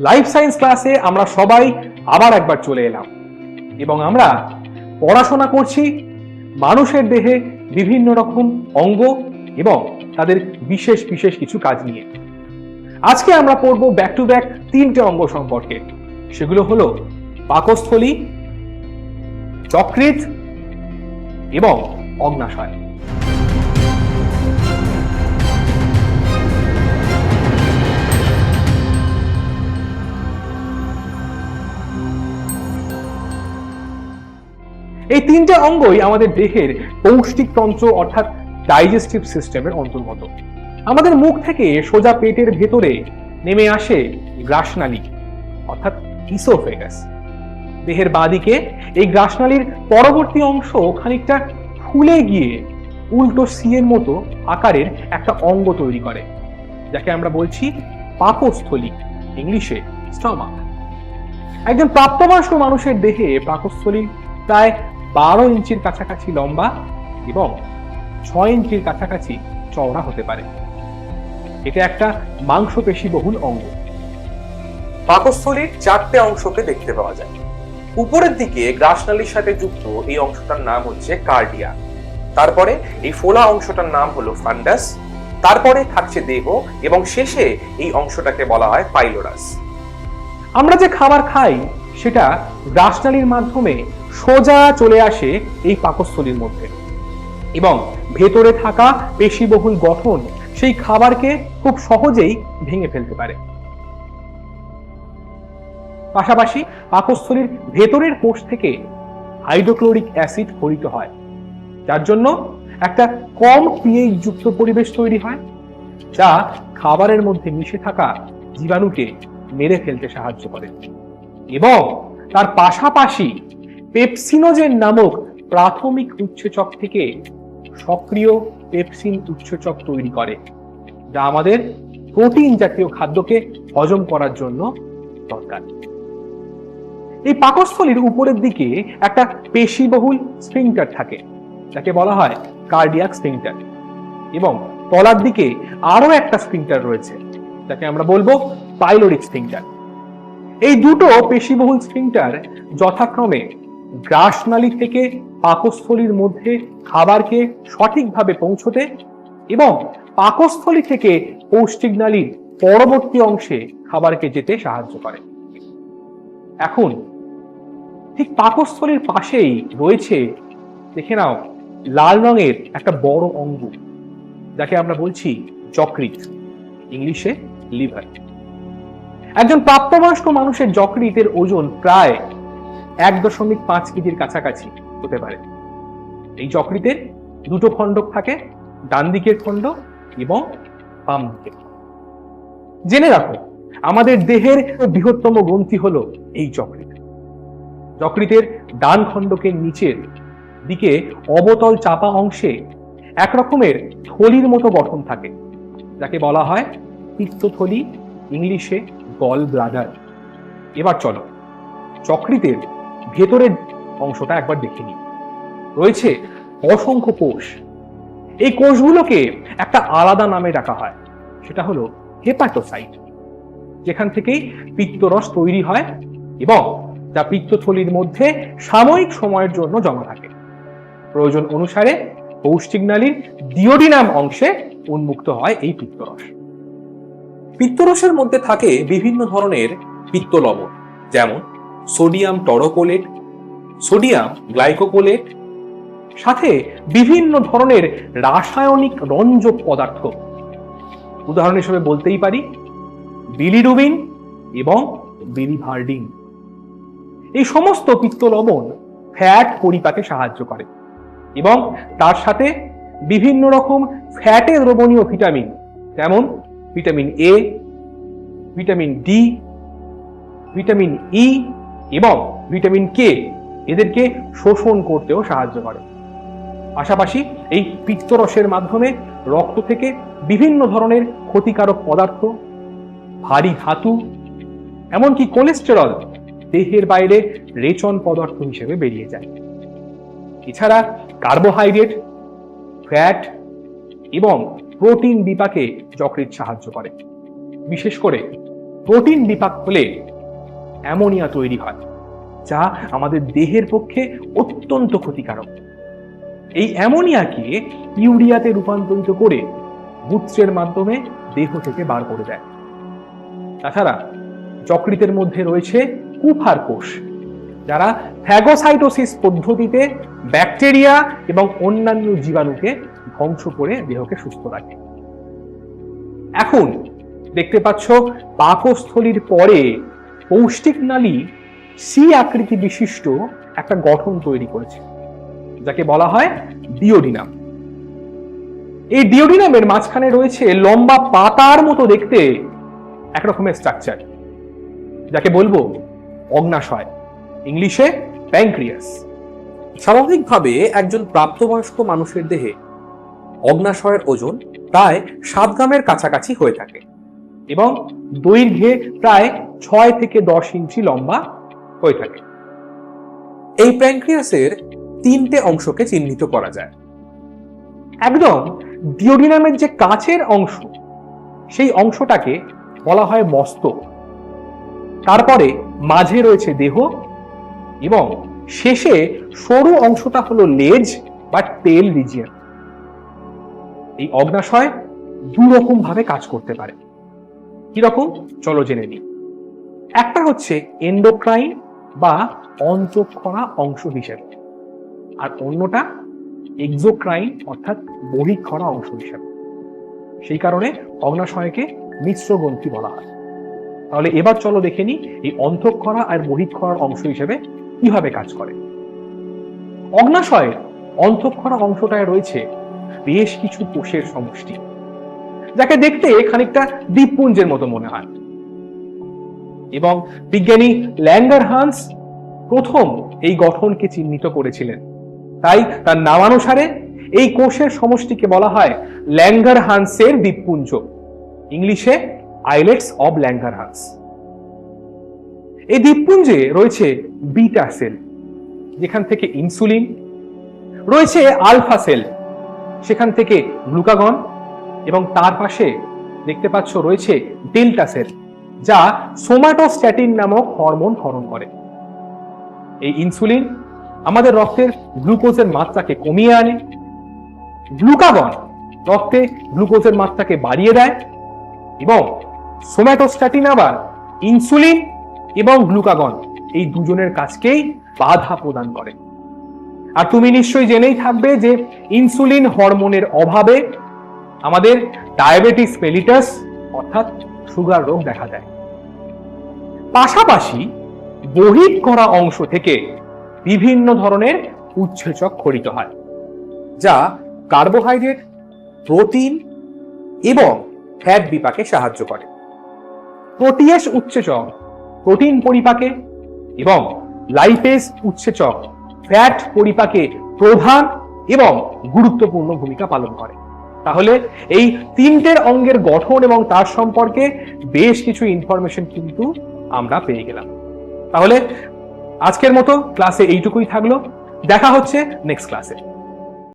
Life science ক্লাসে আমরা সবাই আবার একবার চলে এলাম। এবং আমরা পড়াশোনা করছি মানুষের দেহে বিভিন্ন রকম অঙ্গ এবং তাদের বিশেষ বিশেষ কিছু কাজ নিয়ে। আজকে আমরা পড়ব ব্যাক টু ব্যাক তিনটে অঙ্গ সম্পর্কে। সেগুলো হলো পাকস্থলী যকৃৎ এবং অগ্নাশয়। এই তিনটে অঙ্গই আমাদের দেহের পৌষ্টিক তন্ত্র অর্থাৎ ডাইজেস্টিভ সিস্টেমের অন্তর্গত। আমাদের মুখ থেকে সোজা পেটের ভেতরে নেমে আসে গ্রাসনালী, অর্থাৎ ইসোফেগাস দেহের বাঁদিকে এই গ্রাসনালীর পরবর্তী অংশ খানিকটা ফুলে গিয়ে উল্টো সি এর মতো আকারের একটা অঙ্গ তৈরি করে, যাকে আমরা বলছি পাকস্থলী, ইংলিশে স্টমাক। একজন প্রাপ্তবয়স্ক মানুষের দেহে পাকস্থলী প্রায় বারো ইঞ্চির কাছাকাছি লম্বা এবং ছয় ইঞ্চির কাছাকাছি চওড়া হতে পারে। এটা একটা মাংসপেশি বহুল অঙ্গ। পাকস্থলীর চারটে অংশকে দেখতে পাওয়া যায়। উপরের দিকে গ্রাসনালীর সাথে যুক্ত এই অংশটার নাম হচ্ছে কার্ডিয়া। তারপরে এই ফোলা অংশটার নাম হলো ফান্ডাস। তারপরে থাকছে দেহ এবং শেষে এই অংশটাকে বলা হয় পাইলোরাস। আমরা যে খাবার খাই সেটা গ্রাসনালীর মাধ্যমে সোজা চলে আসে এই পাকস্থলীর মধ্যে। এবং ভেতরে থাকা পেশিবহুল গঠন সেই খাবারকে খুব সহজেই ভেঙে ফেলতে পারে। পাশাপাশি পাকস্থলীর ভেতরের কোষ থেকে হাইড্রোক্লোরিক অ্যাসিড খরিত হয়, যার জন্য একটা কম পিএইচ যুক্ত পরিবেশ তৈরি হয়, যা খাবারের মধ্যে মিশে থাকা জীবাণুকে মেরে ফেলতে সাহায্য করে। এবং তার পাশাপাশি পেপসিনোজেন নামক প্রাথমিক উৎসেচক থেকে সক্রিয় পেপসিন উৎসেচক তৈরি করে, যা আমাদের প্রোটিন জাতীয় খাদ্যকে হজম করার জন্য দরকার। এই পাকস্থলীর উপরের দিকে একটা পেশিবহুল স্ফিংটার থাকে, যাকে বলা হয় কার্ডিয়াক স্ফিংটার এবং তলার দিকে আরও একটা স্ফিংটার রয়েছে, যাকে আমরা বলব পাইলোরিক স্ফিংটার এই দুটো পেশিবহুল স্ফিংটার যথাক্রমে গ্রাসনালী থেকে পাকস্থলীর মধ্যে খাবারকে সঠিকভাবে পৌঁছতে এবং পাকস্থলী থেকে পৌষ্টিক নালীর পরবর্তী অংশে খাবারকে যেতে সাহায্য করে। এখন, ঠিক পাকস্থলীর পাশেই রয়েছে, দেখে নাও, লাল রঙের একটা বড় অঙ্গ যাকে আমরা বলছি যকৃৎ, ইংলিশে লিভার। একজন প্রাপ্তবয়স্ক মানুষের যকৃতের ওজন প্রায় এক দশমিক পাঁচ কেজির কাছাকাছি হতে পারে। এই যকৃতের দুটো খণ্ডক থাকে ডান দিকের খণ্ড এবং বাম দিকের জেনে রাখো, আমাদের দেহের বৃহত্তম গ্রন্থি হলো এই যকৃত। যকৃতের ডান খণ্ডকের নিচের দিকে অবতল চাপা অংশে এক রকমের থলির মতো গঠন থাকে, যাকে বলা হয় পিত্তথলি, ইংলিশে গল ব্লাডার। এবার চলো চক্রিতের ভেতরের অংশটা একবার দেখে নিই। রয়েছে অসংখ্য কোষ। এই কোষগুলোকে একটা আলাদা নামে ডাকা হয়, সেটা হলো হেপাটোসাইট যেখান থেকেই পিত্তরস তৈরি হয় এবং যা পিত্তথলির মধ্যে সাময়িক সময়ের জন্য জমা থাকে। প্রয়োজন অনুসারে পৌষ্টিক নালীর ডিওডিনাম অংশে উন্মুক্ত হয় এই পিত্তরস। পিত্তরসের মধ্যে থাকে বিভিন্ন ধরনের পিত্ত লবণ যেমন সোডিয়াম টরোকোলেট, সোডিয়াম গ্লাইকোকোলেট, সাথে বিভিন্ন ধরনের রাসায়নিক রঞ্জক পদার্থ। উদাহরণ হিসেবে বলতেই পারি, বিলিরুবিন এবং বিলিভার্ডিন। এই সমস্ত পিত্ত লবণ ফ্যাট পরিপাকে সাহায্য করে এবং তার সাথে বিভিন্ন রকম ফ্যাটে দ্রবণীয় ভিটামিন, যেমন vitamin A vitamin D vitamin E এবং ভিটামিন কে এদেরকে শোষণ করতেও সাহায্য করে। পাশাপাশি এই পিত্তরসের মাধ্যমে রক্ত থেকে বিভিন্ন ধরনের ক্ষতিকারক পদার্থ, ভারী ধাতু, এমনকি কোলেস্টেরল দেহের বাইরে রেচন পদার্থ হিসেবে বেরিয়ে যায়। এছাড়া কার্বোহাইড্রেট, ফ্যাট এবং প্রোটিন বিপাকে যকৃৎ সাহায্য করে। বিশেষ করে প্রোটিন বিপাক হলে অ্যামোনিয়া তৈরি হয়, যা আমাদের দেহের পক্ষে অত্যন্ত ক্ষতিকারক। এই অ্যামোনিয়াকে ইউরিয়াতে রূপান্তরিত করে মূত্রের মাধ্যমে দেহ থেকে বার করে দেয়। তাছাড়া যকৃতের মধ্যে রয়েছে কুফার কোষ, যারা ফ্যাগোসাইটোসিস পদ্ধতিতে ব্যাকটেরিয়া এবং অন্যান্য জীবাণুকে ধ্বংস করে দেহকে সুস্থ রাখে। এখন দেখতে পাচ্ছ, পাকস্থলীর পরে পৌষ্টিক নালী সি আকৃতি বিশিষ্ট একটা গঠন তৈরি করেছে, যাকে বলা হয় ডিওডিনাম। এই ডিওডিনামের মাঝখানে রয়েছে লম্বা পাতার মতো দেখতে এক রকমের স্ট্রাকচার যাকে বলব অগ্নাশয়, ইংলিশে প্যাংক্রিয়াস স্বাভাবিকভাবে একজন প্রাপ্তবয়স্ক মানুষের দেহে অগ্নাশয়ের ওজন প্রায় সাত গ্রামের কাছাকাছি হয়ে থাকে এবং দৈর্ঘ্যে প্রায় ছয় থেকে দশ ইঞ্চি লম্বা হয়ে থাকে। এই প্যাঙ্ক্রিয়াসের তিনটে অংশকে চিহ্নিত করা যায়। একদম ডিওডিনামের যে কাছের অংশ, সেই অংশটাকে বলা হয় মস্তক তারপরে মাঝে রয়েছে দেহ এবং শেষে সরু অংশটা হলো লেজ বা টেল রিজিয়ন। এই অগ্নাশয় দু রকম ভাবে কাজ করতে পারে। কীরকম চলো জেনে নিই। একটা হচ্ছে এন্ডোক্রাইন বা অন্তঃক্ষরা অংশ হিসেবে আর অন্যটা এক্সোক্রাইন অর্থাৎ বহিক্ষরা অংশ হিসেবে। সেই কারণে অগ্নাশয়কে মিশ্র গ্রন্থি বলা হয়। তাহলে এবার চলো দেখে নিই এই অন্তঃক্ষরা আর বহিক্ষরার অংশ হিসেবে কীভাবে কাজ করে। অগ্নাশয়ের অন্তঃক্ষরা অংশটায় রয়েছে বেশ কিছু কোষের সমষ্টি। যাকে দেখতে খানিকটা দ্বীপপুঞ্জের মতো মনে হয়। এবং বিজ্ঞানী ল্যাঙ্গার হান্স প্রথম এই গঠনকে চিহ্নিত করেছিলেন। তাই তার নামানুসারে এই কোষের সমষ্টিকে বলা হয় ল্যাঙ্গার হান্সের দ্বীপপুঞ্জ। ইংলিশে আইলেটস অব ল্যাঙ্গার হান্স। এই দ্বীপপুঞ্জে রয়েছে বিটা সেল, যেখান থেকে ইনসুলিন, রয়েছে আলফা সেল সেখান থেকে গ্লুকাগন এবং তার পাশে দেখতে পাচ্ছ রয়েছে ডেল্টা সেল, যা সোমাটোস্ট্যাটিন নামক হরমোন ক্ষরণ করে। এই ইনসুলিন আমাদের রক্তের গ্লুকোজের মাত্রাকে কমিয়ে আনে। গ্লুকাগন রক্তে গ্লুকোজের মাত্রাকে বাড়িয়ে দেয় এবং সোম্যাটোস্ট্যাটিন আবার ইনসুলিন এবং গ্লুকাগন এই দুজনের কাজকেই বাধা প্রদান করে। আর তুমি নিশ্চয়ই জেনেই থাকবে যে ইনসুলিন হরমোনের অভাবে আমাদের ডায়াবেটিস মেলিটাস, অর্থাৎ সুগার রোগ দেখা দেয়। পাশাপাশি বহির করা অংশ থেকে বিভিন্ন ধরনের উৎসেচক খরিত হয়, যা কার্বোহাইড্রেট, প্রোটিন এবং ফ্যাট বিপাকে সাহায্য করে। প্রোটিয়েস উৎসেচক, প্রোটিন পরিপাকে এবং লাইপেজ উৎসেচক ফ্যাট পরিপাকে প্রধান এবং গুরুত্বপূর্ণ ভূমিকা পালন করে। তাহলে এই তিনটের অঙ্গের গঠন এবং তার সম্পর্কে বেশ কিছু ইনফরমেশন কিন্তু আমরা পেয়ে গেলাম। তাহলে আজকের মতো ক্লাসে এইটুকুই থাকল। দেখা হচ্ছে নেক্সট ক্লাসে